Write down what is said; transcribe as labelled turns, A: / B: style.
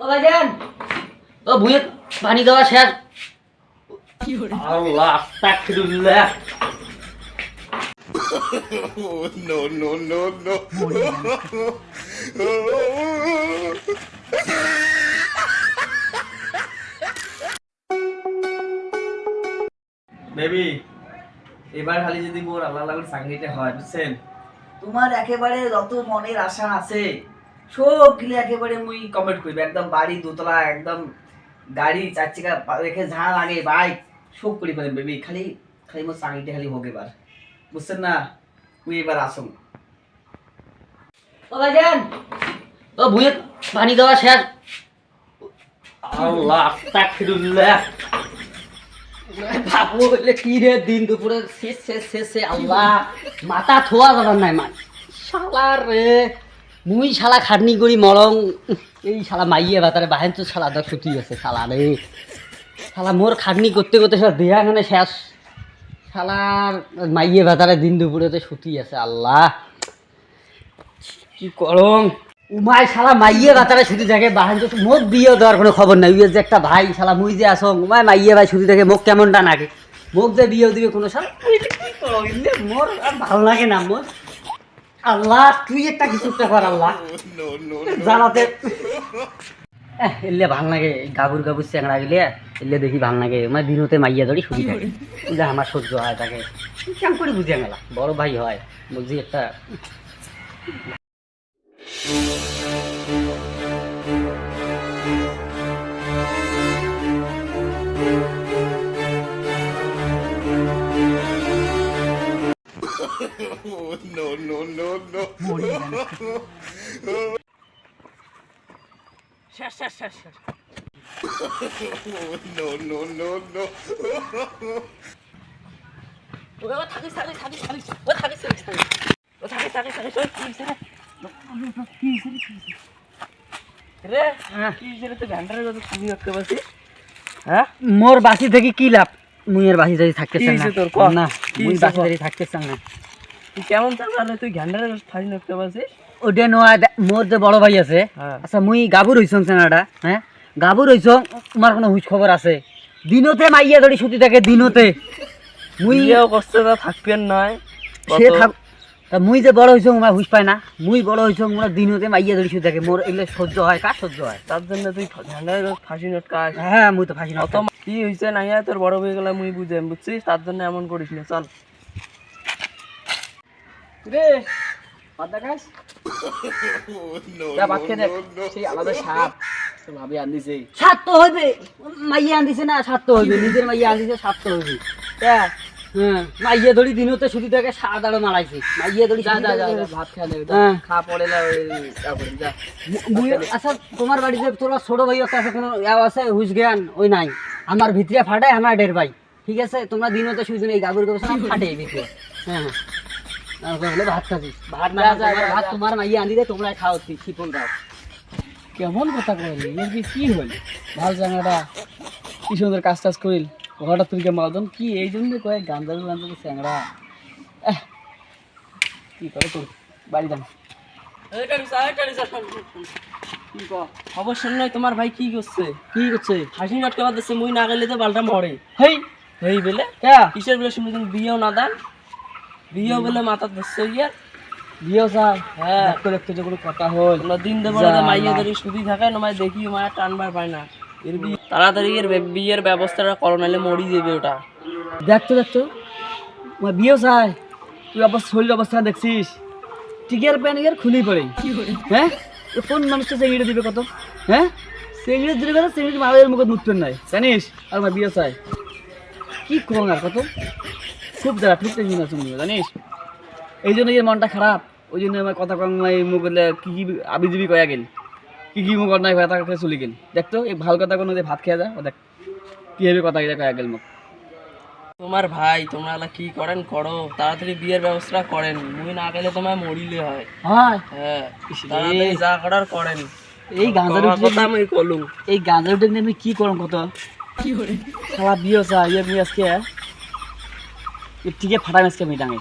A: ও ভাইজান ও ভুঁয়ে পানি দেওয়া শেষ। আল্লাহ আস্তাগফিরুল্লাহ।
B: no, no, no, no.
C: Baby এবার খালি যদি মোর আল্লাহ লাগুর চাকরিটা হয় বুঝছেন?
A: তোমার একেবারে যত মনের আশা আছে সবগুলি একেবারে মুই কমেন্ট করবে একদম বাড়ি দোতলা একদম গাড়ি চার চাকা রেখে যা লাগে বাইক সব করি পারেন বেবি খালি খালি মোর চাকরিটা খালি হোক এবার। বুঝছেন না? মুই এবার আসুন। ও ভাইজান ও ভুঁয়ে পানি দেওয়া শেষ। আল্লাহ আস্তাগফিরুল্লাহ। বাবু বলে কি রে দিন দুপুরে শেষ শেষ শেষ শেষ আল্লাহ। মাথা থোয়া যাবার নাই মা। শালা রে। মুই শালা খাটনি করি মরং এই শালা মাইয়ে বাতারে, বাহেন তো শালা দর ছুটি আছে, শালা রে। শালা মোর খাটনি করতে করতে শালা দেহা খানে শেষ। শালার মাইয়ে বাতারে দিন দুপুরেতে ছুটি আছে, আল্লাহ। কি করং? উমাই শালা মাইয়ে বাতারে ছুটি থাকে বাহান তো মোক বিয়ে দেওয়ার কোনো খবর নাই। যে একটা ভাই, শালা মুই যে আসং উমাই মাইয়ে ভাই ছুটি থাকে মোক কেমনটা নাগে? মোক যে বিয়ে দিবে কোনো শালা? মোর আর ভালো লাগে না, মোর। আল্লাহ তুই একটা কিছু একটা কর আল্লাহ। জানাতে এহ, এলে ভালো লাগে গাবুর গাবুর চেংড়া গেলে এলে দেখি ভালো লাগে মানে দিনতে মাইয়া ধরি শুধু থাকে। যা আমার সহ্য হয় তাকে। কেমন করে বুঝে গেলা বড় ভাই হয় বুঝি একটা
B: no, no, no, no.
A: শেষ শেষ শেষ শেষ
B: No, no, no, no.
A: ও থাকিস থাকিস থাকিস থাকিস ও থাকিস থাকিস থাকিস ও থাকিস থাকিস থাকিস ও কি রে কি রে তুই ঘণ্টার কত খুবই রাখতে পারছিস হ্যাঁ মোর বাসি থেকে কি লাভ? মুই বাসি থেকে থাকতে চাই না? না মুই বাসি
C: ক?
A: থাকতে চাই না।
C: তুই কেমন চাকরি তুই ঘণ্টার ফাঁসি রাখতে পারছিস?
A: ওটা নয় মোর যে বড় ভাই আছে
C: হ্যাঁ।
A: আচ্ছা মুই গাবুর হইছং সেনাটা হ্যাঁ? গাবুর হইছং তোমার কোনো হুঁশ খবর আছে? দিনতে মাইয়া ধরি ছুটি থাকে দিনতে। মুই
C: তা থাকবেন নয়
A: সে থাক তা মুই যে বড় হইছং আমার হুঁশ পায় না। মুই বড় হইছং মোর দিনতে মাইয়া ধরি ছুটি থাকে। মোর এগুলো সহ্য হয় কার সহ্য হয়?
C: তার জন্য তুই ঘণ্টার ফাঁসি নটকাস।
A: হ্যাঁ মুই তো ফাঁসি না
C: কি হয়েছে না তোর বড় হয়ে গেলে মুই বুঝে বুঝছিস? তার জন্য এমন করিস না চল। রে পাতা খাস ভাত খেয়ে দেখ
B: no, no.
C: সেই আলাদা সাপ ভাবি আনদিছে
A: সাত তো হইবে মাইয়া আনদিছে না সাত তো হইবে নিজের মাইয়া আনদিছে সাত তো হইবে। হ্যাঁ হ্যাঁ মাইয়া ধরি দিনতে ছুটি থাকে সাত আরও মারাইছে। মাইয়া ধরি
C: যা যা যা
A: থাকে-
C: যা, ভাত খেয়ে নে
A: হ্যাঁ।
C: খা পড়ে না ওই যা করে, যা।
A: মুই- আচ্ছা তোমার বাড়িতে তোমার ছোট ভাই আছে কোনো আছে হুশ জ্ঞান? ওই নাই। আমার ভিতরে ফাটায় আমার ডের ভাই। ঠিক আছে? তোমরা দিনতে শুধু এই গাগুর গাবুর ফাটে ভিতরে হ্যাঁ হ্যাঁ। ভাত খাবি। ভাত না
C: যা, যা,
A: তোমার ভাত তোমার মাইয়া আনি দে তোমরা খাও শিপন দাও
C: কেমন কথা কইলি এর কি কি হইল ভালো জানাটা কি সুন্দর কাজ টাজ করিল। হঠাৎ তুই মালদন কি এই জন্য কয়ে গান্দারু গান্দারু চ্যাংড়া? কি করে তোর বাড়ি যান। অবশ্যই নয় তোমার ভাই কি করছে? কি করছে? হাসি নাটকে বাদ মুই না গেলে তো বালটা মরে। হেই হেই বেলে কিসের বেলে শুনে তুমি? বিয়েও না দেন? বিয়েও বেলে মাথা ধরছে ইয়ে বিয়েও চাই হ্যাঁ। দেখতে দেখতে যে কোনো কথা হল দিন দেবো না মাইয়া ধরি সুদি থাকে না মাই দেখি মায়া টানবার পায় না। এর বিয়ে তাড়াতাড়ি এর বিয়ের ব্যবস্থাটা করো নাহলে মরি যাবে ওটা। দেখতো দেখতো। আমার বিয়েও চাই তুই অবস্থা শরীর অবস্থা দেখছিস? টিকের প্যান ইয়ার খুলেই পড়ে। হ্যাঁ? কোন মানুষটা চেঙ্গিটা দিবে কত? হ্যাঁ? চেঙ্গিটা দিলে কথা চেঙ্গিটা মায়ের মুখে মুতবেন নাই। জানিস? আর আমার বিয়ে চাই কি করো আর কত? খুব যারা আছে মনে হয়, জানিস? এই জন্য এর মনটা খারাপ ওই জন্য আমার কথা কম এই মুখ কি কি আবিজিবি কয়া গেল কি কি মুখ নাই কথা খেয়ে চলে গেল। দেখতো এই ভালো কথা কোনো যে ভাত খেয়ে যা ও দেখ কি হবে কথা এটা কয়া গেল মুখ। তোমার ভাই তোমরা এলা কি করেন? করো তাড়াতাড়ি বিয়ের ব্যবস্থা করেন মুই না গেলে তোমায় মরিলে হয়।
A: হয়?
C: হ্যাঁ তাড়াতাড়ি যা করার করেন।
A: এই গাঁজার
C: কথা আমি কলুম।
A: এই গাঁজার উঠে আমি কি করম কত?
C: সারা বিয়ে চা ইয়ে বিয়ে আজকে
A: এর থেকে ফাটাম আজকে আমি ডাঙে